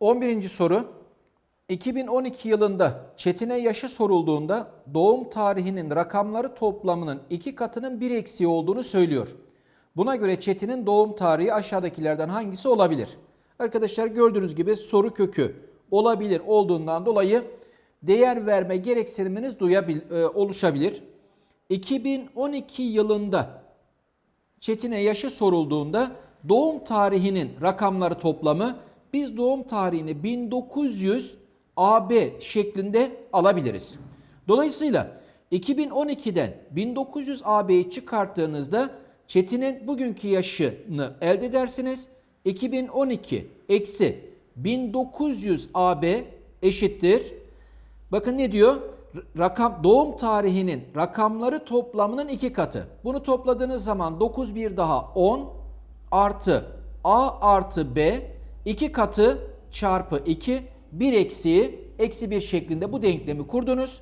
11. soru. 2012 yılında Çetin'e yaşı sorulduğunda doğum tarihinin rakamları toplamının iki katının bir eksiği olduğunu söylüyor. Buna göre Çetin'in doğum tarihi aşağıdakilerden hangisi olabilir? Arkadaşlar gördüğünüz gibi soru kökü olabilir olduğundan dolayı değer verme gereksiniminiz duyabil, e, oluşabilir. 2012 yılında Çetin'e yaşı sorulduğunda doğum tarihinin rakamları toplamı biz doğum tarihini 1900 AB şeklinde alabiliriz. Dolayısıyla 2012'den 1900 AB'yi çıkarttığınızda Çetin'in bugünkü yaşını elde edersiniz. 2012 eksi 1900 AB eşittir. Bakın ne diyor? Rakam doğum tarihinin rakamları toplamının iki katı. Bunu topladığınız zaman 9 bir daha 10 artı A artı B iki katı çarpı 2 bir eksiği eksi 1 şeklinde bu denklemi kurdunuz.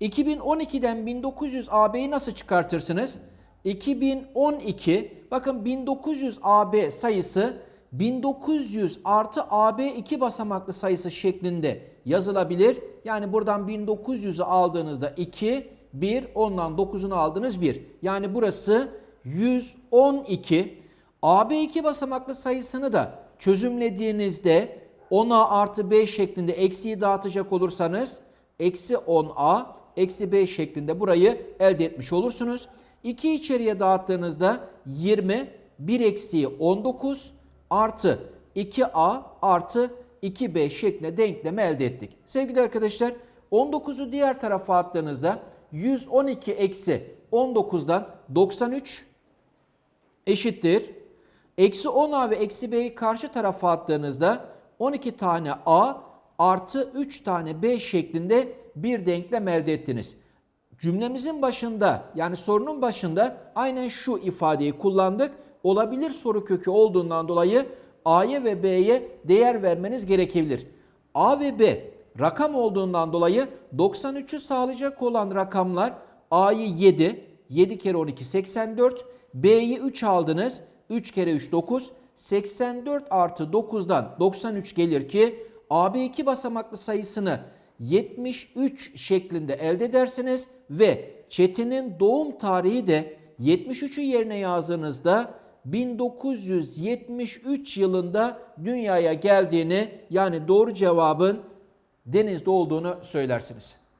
2012'den 1900 AB'yi nasıl çıkartırsınız? 2012 bakın 1900 AB sayısı 1900 artı AB iki basamaklı sayısı şeklinde yazılabilir. Yani buradan 1900'ü aldığınızda 2, 1, ondan 9'unu aldınız 1. Yani burası 112. AB iki basamaklı sayısını da çözümlediğinizde 10A artı B şeklinde eksiği dağıtacak olursanız eksi 10A eksi B şeklinde burayı elde etmiş olursunuz. 2 içeriye dağıttığınızda 20, 1 eksiği 19 artı 2A artı 2B şeklinde denklemi elde ettik. Sevgili arkadaşlar 19'u diğer tarafa attığınızda 112 eksi 19'dan 93 eşittir. Eksi 10A ve eksi B'yi karşı tarafa attığınızda 12 tane A artı 3 tane B şeklinde bir denklem elde ettiniz. Cümlemizin başında yani sorunun başında aynen şu ifadeyi kullandık. Olabilir soru kökü olduğundan dolayı A'ya ve B'ye değer vermeniz gerekebilir. A ve B rakam olduğundan dolayı 93'ü sağlayacak olan rakamlar A'yı 7, 7 kere 12 84, B'yi 3 aldınız, 3 kere 3 9, 84 artı 9'dan 93 gelir ki AB 2 basamaklı sayısını 73 şeklinde elde edersiniz ve Çetin'in doğum tarihi de 73'ü yerine yazdığınızda 1973 yılında dünyaya geldiğini yani doğru cevabın denizde olduğunu söylersiniz.